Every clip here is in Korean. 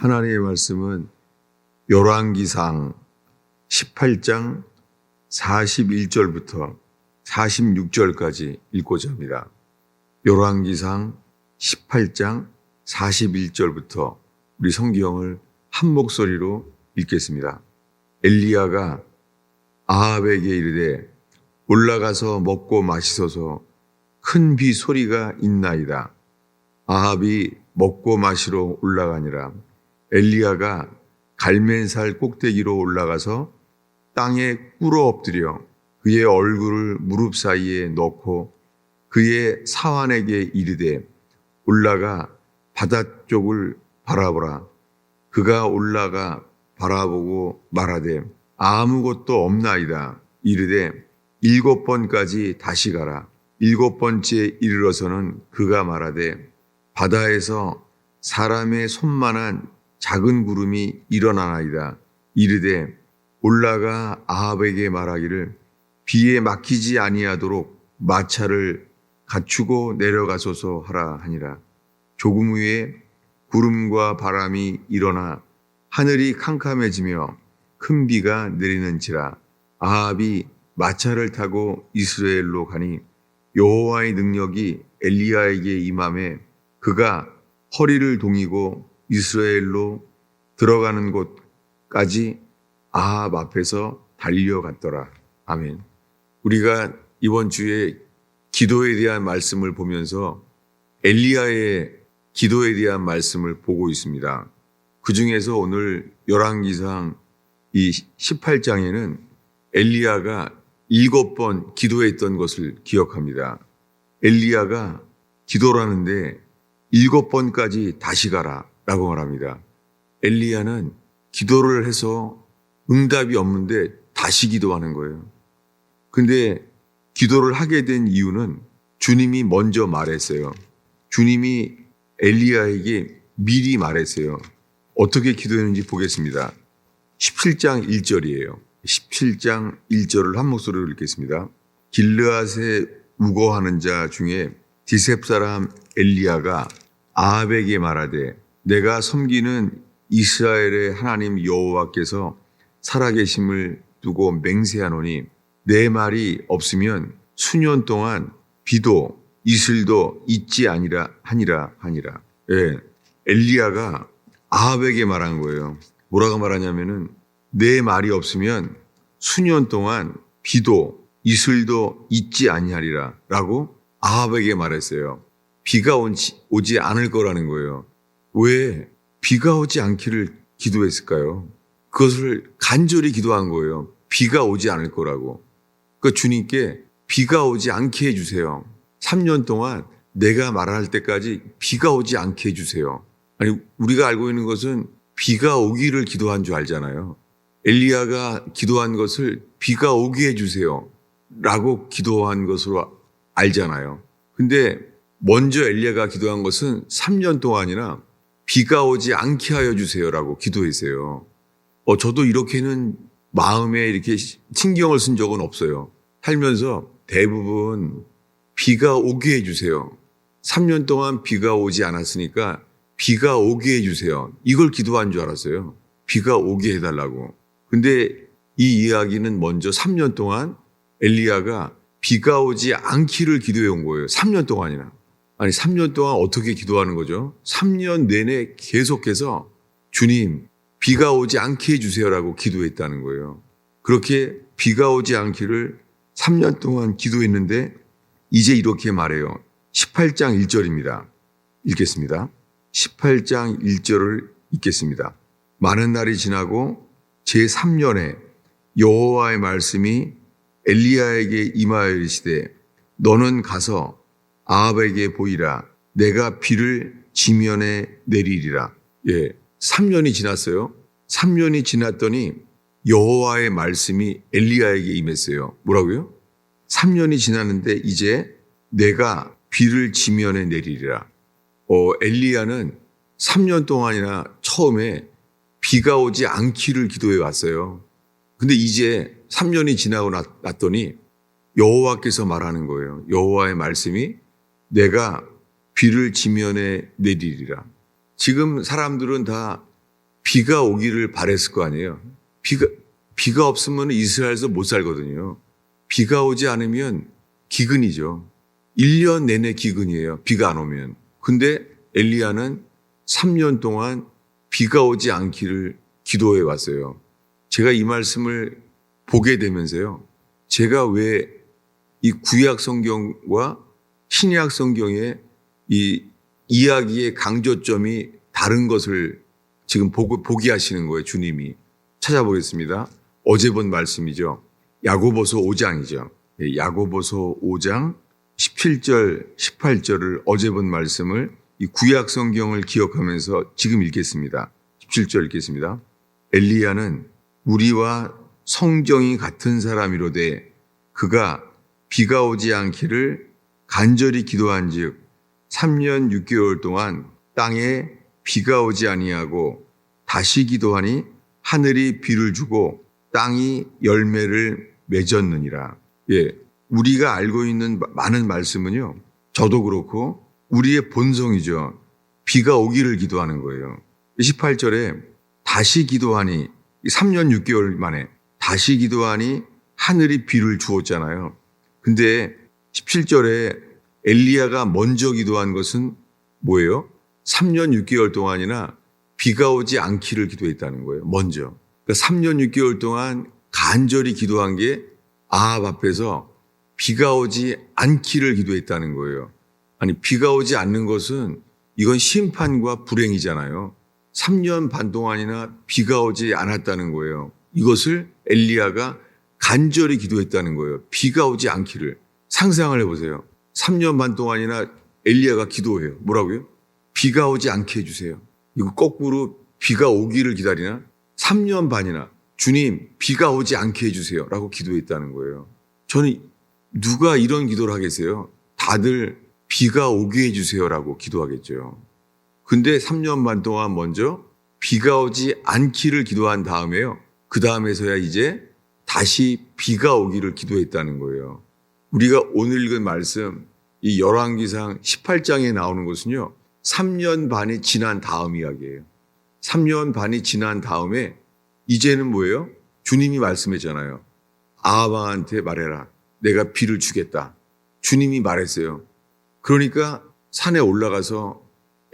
하나님의 말씀은 열왕기상 18장 41절부터 46절까지 읽고자 합니다. 열왕기상 18장 41절부터 우리 성경을 한 목소리로 읽겠습니다. 엘리야가 아합에게 이르되 올라가서 먹고 마시소서 큰 비 소리가 있나이다. 아합이 먹고 마시러 올라가니라. 엘리야가 갈맨살 꼭대기로 올라가서 땅에 꿇어 엎드려 그의 얼굴을 무릎 사이에 넣고 그의 사환에게 이르되 올라가 바다 쪽을 바라보라. 그가 올라가 바라보고 말하되 아무것도 없나이다. 이르되 일곱 번까지 다시 가라. 일곱 번째 이르러서는 그가 말하되 바다에서 사람의 손만한 작은 구름이 일어나나이다. 이르되 올라가 아합에게 말하기를 비에 막히지 아니하도록 마차를 갖추고 내려가소서 하라 하니라. 조금 후에 구름과 바람이 일어나 하늘이 캄캄해지며 큰 비가 내리는지라 아합이 마차를 타고 이스라엘로 가니 여호와의 능력이 엘리야에게 임함에 그가 허리를 동이고 이스라엘로 들어가는 곳까지 아합 앞에서 달려갔더라. 아멘. 우리가 이번 주에 기도에 대한 말씀을 보면서 엘리야의 기도에 대한 말씀을 보고 있습니다. 그 중에서 오늘 열왕기상 이 18장에는 엘리야가 일곱 번 기도했던 것을 기억합니다. 엘리야가 기도를 하는데 일곱 번까지 다시 가라 라고 말합니다. 엘리야는 기도를 해서 응답이 없는데 다시 기도하는 거예요. 근데 기도를 하게 된 이유는 주님이 먼저 말했어요. 주님이 엘리야에게 미리 말했어요. 어떻게 기도했는지 보겠습니다. 17장 1절이에요. 17장 1절을 한 목소리로 읽겠습니다. 길르앗에 우거하는 자 중에 디셉 사람 엘리야가 아합에게 말하되 내가 섬기는 이스라엘의 하나님 여호와께서 살아계심을 두고 맹세하노니 내 말이 없으면 수년 동안 비도 이슬도 있지 아니라 하니라 하니라. 예. 엘리야가 아합에게 말한 거예요. 뭐라고 말하냐면은 내 말이 없으면 수년 동안 비도 이슬도 있지 아니하리라 라고 아합에게 말했어요. 비가 오지 않을 거라는 거예요. 왜 비가 오지 않기를 기도했을까요? 그것을 간절히 기도한 거예요. 비가 오지 않을 거라고. 그 주님께 비가 오지 않게 해주세요. 3년 동안 내가 말할 때까지 비가 오지 않게 해주세요. 아니, 우리가 알고 있는 것은 비가 오기를 기도한 줄 알잖아요. 엘리야가 기도한 것을 비가 오게 해주세요. 라고 기도한 것으로 알잖아요. 근데 먼저 엘리야가 기도한 것은 3년 동안이나 비가 오지 않게 하여 주세요라고 기도했어요. 어, 저도 이렇게는 마음에 이렇게 신경을 쓴 적은 없어요. 살면서 대부분 비가 오게 해주세요. 3년 동안 비가 오지 않았으니까 비가 오게 해주세요. 이걸 기도한 줄 알았어요. 비가 오게 해달라고. 근데 이 이야기는 먼저 3년 동안 엘리야가 비가 오지 않기를 기도해 온 거예요. 3년 동안이나. 아니, 3년 동안 어떻게 기도하는 거죠? 3년 내내 계속해서 주님, 비가 오지 않게 해주세요라고 기도했다는 거예요. 그렇게 비가 오지 않기를 3년 동안 기도했는데 이제 이렇게 말해요. 18장 1절입니다. 읽겠습니다. 18장 1절을 읽겠습니다. 많은 날이 지나고 제3년에 여호와의 말씀이 엘리야에게 임하여 이르시되 너는 가서 아합에게 보이라 내가 비를 지면에 내리리라. 예. 3년이 지났어요. 3년이 지났더니 여호와의 말씀이 엘리야에게 임했어요. 뭐라고요? 3년이 지났는데 이제 내가 비를 지면에 내리리라. 어, 엘리야는 3년 동안이나 처음에 비가 오지 않기를 기도해 왔어요. 근데 이제 3년이 지나고 났더니 여호와께서 말하는 거예요. 여호와의 말씀이 내가 비를 지면에 내리리라. 지금 사람들은 다 비가 오기를 바랬을 거 아니에요. 비가 비가 없으면 이스라엘에서 못 살거든요. 비가 오지 않으면 기근이죠. 1년 내내 기근이에요. 비가 안 오면. 근데 엘리야는 3년 동안 비가 오지 않기를 기도해 왔어요. 제가 이 말씀을 보게 되면서요. 제가 왜 이 구약 성경과 신약 성경의 이 이야기의 강조점이 다른 것을 지금 보고, 보게 하시는 거예요. 주님이. 찾아보겠습니다. 어제 본 말씀이죠. 야고보서 5장이죠. 예, 야고보서 5장 17절, 18절을 어제 본 말씀을 이 구약 성경을 기억하면서 지금 읽겠습니다. 17절 읽겠습니다. 엘리야는 우리와 성정이 같은 사람이로되 그가 비가 오지 않기를 간절히 기도한즉 3년 6개월 동안 땅에 비가 오지 아니하고 다시 기도하니 하늘이 비를 주고 땅이 열매를 맺었느니라. 예. 우리가 알고 있는 많은 말씀은요. 저도 그렇고 우리의 본성이죠. 비가 오기를 기도하는 거예요. 28절에 다시 기도하니 3년 6개월 만에 다시 기도하니 하늘이 비를 주었잖아요. 근데 17절에 엘리야가 먼저 기도한 것은 뭐예요? 3년 6개월 동안이나 비가 오지 않기를 기도했다는 거예요. 먼저. 그러니까 3년 6개월 동안 간절히 기도한 게 아합 앞에서 비가 오지 않기를 기도했다는 거예요. 아니, 비가 오지 않는 것은 이건 심판과 불행이잖아요. 3년 반 동안이나 비가 오지 않았다는 거예요. 이것을 엘리야가 간절히 기도했다는 거예요. 비가 오지 않기를. 상상을 해보세요. 3년 반 동안이나 엘리야가 기도해요. 뭐라고요? 비가 오지 않게 해주세요. 이거 거꾸로 비가 오기를 기다리나? 3년 반이나 주님 비가 오지 않게 해주세요. 라고 기도했다는 거예요. 저는 누가 이런 기도를 하겠어요? 다들 비가 오게 해주세요. 라고 기도하겠죠. 근데 3년 반 동안 먼저 비가 오지 않기를 기도한 다음에요. 그 다음에서야 이제 다시 비가 오기를 기도했다는 거예요. 우리가 오늘 읽은 말씀 이 열왕기상 18장에 나오는 것은요. 3년 반이 지난 다음 이야기예요. 3년 반이 지난 다음에 이제는 뭐예요? 주님이 말씀했잖아요. 아하방한테 말해라. 내가 비를 주겠다. 주님이 말했어요. 그러니까 산에 올라가서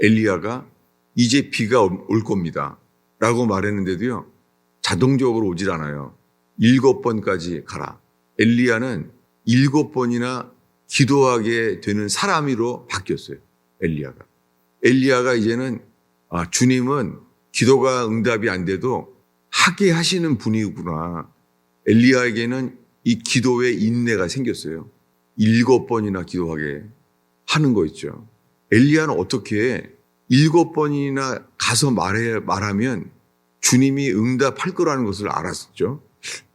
엘리야가 이제 비가 올 겁니다. 라고 말했는데도요. 자동적으로 오질 않아요. 일곱 번까지 가라. 엘리야는 일곱 번이나 기도하게 되는 사람으로 바뀌었어요. 엘리야가. 엘리야가 이제는 아, 주님은 기도가 응답이 안 돼도 하게 하시는 분이구나. 엘리야에게는 이 기도의 인내가 생겼어요. 일곱 번이나 기도하게 하는 거 있죠. 엘리야는 어떻게 일곱 번이나 가서 말해, 말하면 주님이 응답할 거라는 것을 알았죠.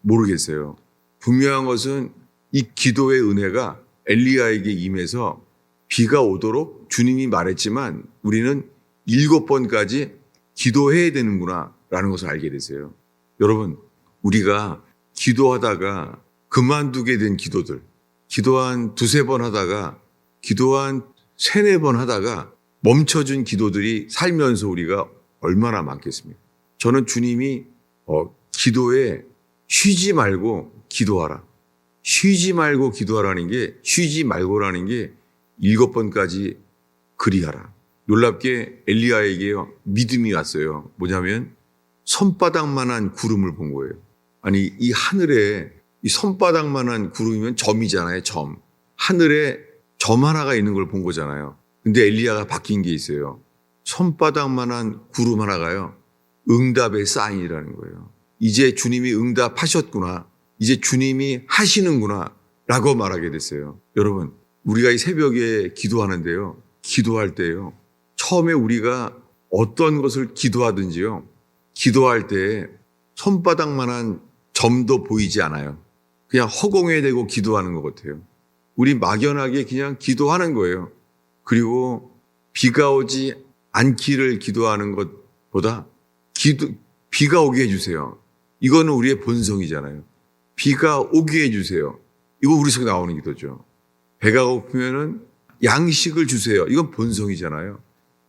모르겠어요. 분명한 것은 이 기도의 은혜가 엘리야에게 임해서 비가 오도록 주님이 말했지만 우리는 일곱 번까지 기도해야 되는구나 라는 것을 알게 됐어요. 여러분, 우리가 기도하다가 그만두게 된 기도들, 기도한 두세 번 하다가 기도한 세네 번 하다가 멈춰준 기도들이 살면서 우리가 얼마나 많겠습니까? 저는 주님이 어, 기도에 쉬지 말고 기도하라. 쉬지 말고 기도하라는 게 쉬지 말고라는 게 일곱 번까지 그리하라. 놀랍게 엘리야에게요 믿음이 왔어요. 뭐냐면 손바닥만한 구름을 본 거예요. 아니 이 하늘에 이 손바닥만한 구름이면 점이잖아요. 점. 하늘에 점 하나가 있는 걸 본 거잖아요. 근데 엘리야가 바뀐 게 있어요. 손바닥만한 구름 하나가요. 응답의 사인이라는 거예요. 이제 주님이 응답하셨구나. 이제 주님이 하시는구나. 라고 말하게 됐어요. 여러분, 우리가 이 새벽에 기도하는데요. 기도할 때요. 처음에 우리가 어떤 것을 기도하든지요. 기도할 때 손바닥만한 점도 보이지 않아요. 그냥 허공에 대고 기도하는 것 같아요. 우리 막연하게 그냥 기도하는 거예요. 그리고 비가 오지 않기를 기도하는 것보다 기도, 비가 오게 해주세요. 이거는 우리의 본성이잖아요. 비가 오게 해주세요. 이거 우리 속에 나오는 기도죠. 배가 고프면은 양식을 주세요. 이건 본성이잖아요.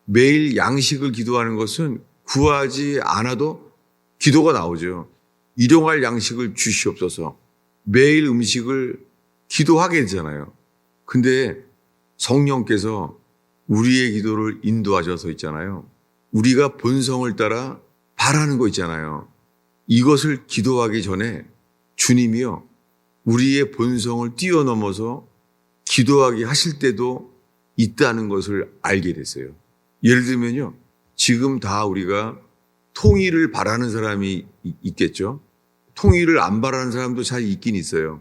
매일 양식을 기도하는 것은 구하지 않아도 기도가 나오죠. 일용할 양식을 주시옵소서. 매일 음식을 기도하게 되잖아요. 근데 성령께서 우리의 기도를 인도하셔서 있잖아요. 우리가 본성을 따라 바라는 거 있잖아요. 이것을 기도하기 전에 주님이요. 우리의 본성을 뛰어넘어서 기도하게 하실 때도 있다는 것을 알게 됐어요. 예를 들면요. 지금 다 우리가 통일을 바라는 사람이 이- 있겠죠. 통일을 안 바라는 사람도 잘 있긴 있어요.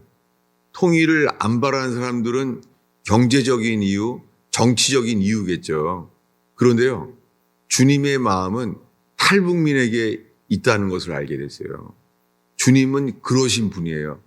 통일을 안 바라는 사람들은 경제적인 이유, 정치적인 이유겠죠. 그런데요. 주님의 마음은 탈북민에게 있다는 것을 알게 됐어요. 주님은 그러신 분이에요.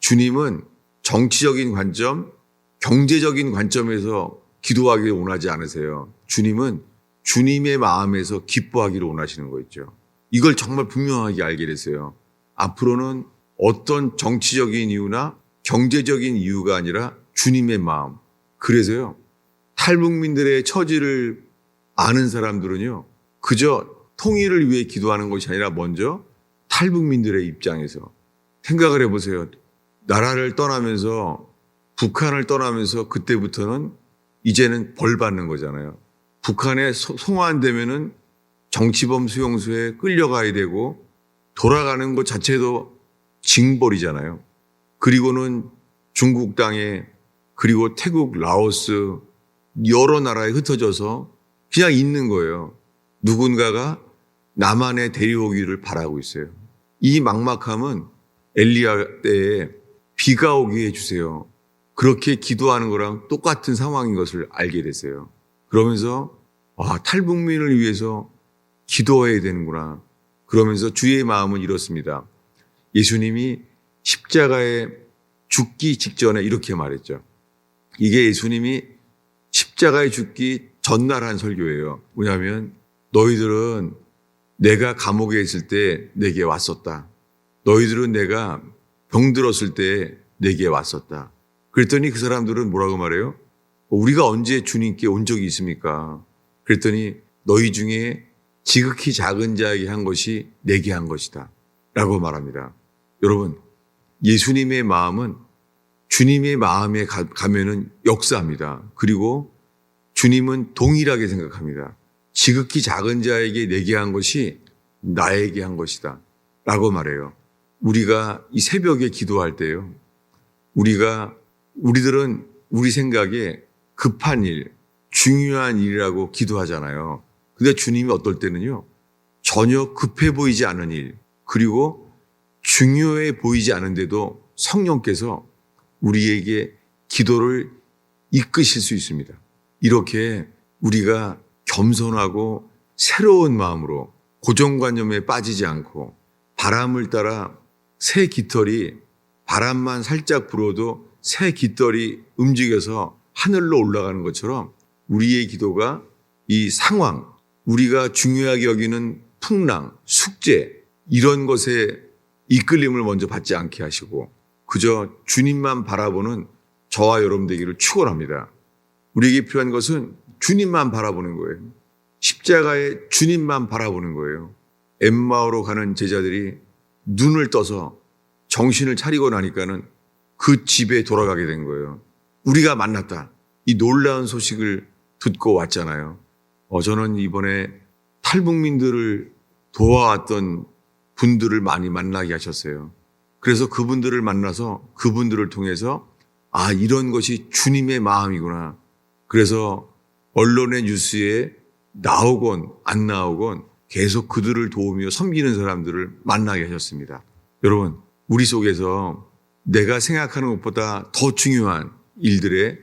주님은 정치적인 관점, 경제적인 관점에서 기도하기를 원하지 않으세요. 주님은 주님의 마음에서 기뻐하기를 원하시는 거 있죠. 이걸 정말 분명하게 알게 됐어요. 앞으로는 어떤 정치적인 이유나 경제적인 이유가 아니라 주님의 마음. 그래서요, 탈북민들의 처지를 아는 사람들은요, 그저 통일을 위해 기도하는 것이 아니라 먼저 탈북민들의 입장에서 생각을 해보세요. 나라를 떠나면서 북한을 떠나면서 그때부터는 이제는 벌 받는 거잖아요. 북한에 소- 송환되면은 정치범 수용소에 끌려가야 되고 돌아가는 것 자체도 징벌이잖아요. 그리고는 중국 땅에 그리고 태국, 라오스 여러 나라에 흩어져서 그냥 있는 거예요. 누군가가 남한에 데려오기를 바라고 있어요. 이 막막함은 엘리야 때에 비가 오게 해주세요. 그렇게 기도하는 거랑 똑같은 상황인 것을 알게 됐어요. 그러면서 아, 탈북민을 위해서 기도해야 되는구나. 그러면서 주의 마음은 이렇습니다. 예수님이 십자가에 죽기 직전에 이렇게 말했죠. 이게 예수님이 십자가에 죽기 전날 한 설교예요. 뭐냐면 너희들은 내가 감옥에 있을 때 내게 왔었다. 너희들은 내가 병들었을 때 내게 왔었다. 그랬더니 그 사람들은 뭐라고 말해요? 우리가 언제 주님께 온 적이 있습니까? 그랬더니 너희 중에 지극히 작은 자에게 한 것이 내게 한 것이다. 라고 말합니다. 여러분, 예수님의 마음은 주님의 마음에 가, 가면은 역사합니다. 그리고 주님은 동일하게 생각합니다. 지극히 작은 자에게 내게 한 것이 나에게 한 것이다. 라고 말해요. 우리가 이 새벽에 기도할 때요. 우리가, 우리들은 우리 생각에 급한 일, 중요한 일이라고 기도하잖아요. 근데 주님이 어떨 때는요. 전혀 급해 보이지 않은 일, 그리고 중요해 보이지 않은데도 성령께서 우리에게 기도를 이끄실 수 있습니다. 이렇게 우리가 겸손하고 새로운 마음으로 고정관념에 빠지지 않고 바람을 따라 새 깃털이 바람만 살짝 불어도 새 깃털이 움직여서 하늘로 올라가는 것처럼 우리의 기도가 이 상황, 우리가 중요하게 여기는 풍랑, 숙제, 이런 것에 이끌림을 먼저 받지 않게 하시고 그저 주님만 바라보는 저와 여러분 되기를 축원합니다. 우리에게 필요한 것은 주님만 바라보는 거예요. 십자가에 주님만 바라보는 거예요. 엠마오로 가는 제자들이 눈을 떠서 정신을 차리고 나니까는 그 집에 돌아가게 된 거예요. 우리가 만났다. 이 놀라운 소식을 듣고 왔잖아요. 어, 저는 이번에 탈북민들을 도와왔던 분들을 많이 만나게 하셨어요. 그래서 그분들을 만나서 그분들을 통해서 아, 이런 것이 주님의 마음이구나. 그래서 언론의 뉴스에 나오건 안 나오건 계속 그들을 도우며 섬기는 사람들을 만나게 하셨습니다. 여러분, 우리 속에서 내가 생각하는 것보다 더 중요한 일들에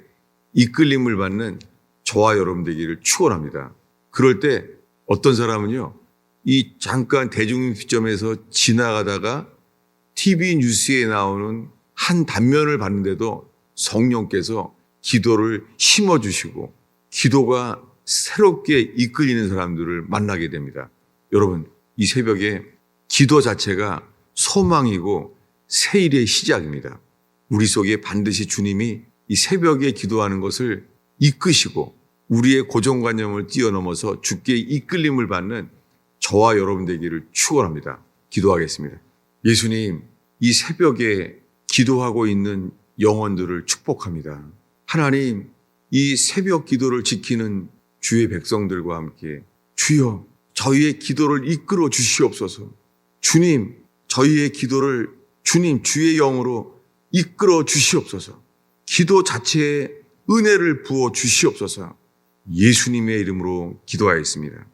이끌림을 받는 저와 여러분 되기를 축원합니다. 그럴 때 어떤 사람은요, 이 잠깐 대중시점에서 지나가다가 TV 뉴스에 나오는 한 단면을 봤는데도 성령께서 기도를 심어주시고 기도가 새롭게 이끌리는 사람들을 만나게 됩니다. 여러분, 이 새벽에 기도 자체가 소망이고 새 일의 시작입니다. 우리 속에 반드시 주님이 이 새벽에 기도하는 것을 이끄시고 우리의 고정관념을 뛰어넘어서 주께 이끌림을 받는 저와 여러분 되기를 축원합니다. 기도하겠습니다. 예수님, 이 새벽에 기도하고 있는 영혼들을 축복합니다. 하나님, 이 새벽 기도를 지키는 주의 백성들과 함께 주여 저희의 기도를 이끌어 주시옵소서. 주님, 저희의 기도를 주님 주의 영으로 이끌어 주시옵소서. 기도 자체에 은혜를 부어 주시옵소서. 예수님의 이름으로 기도하였습니다.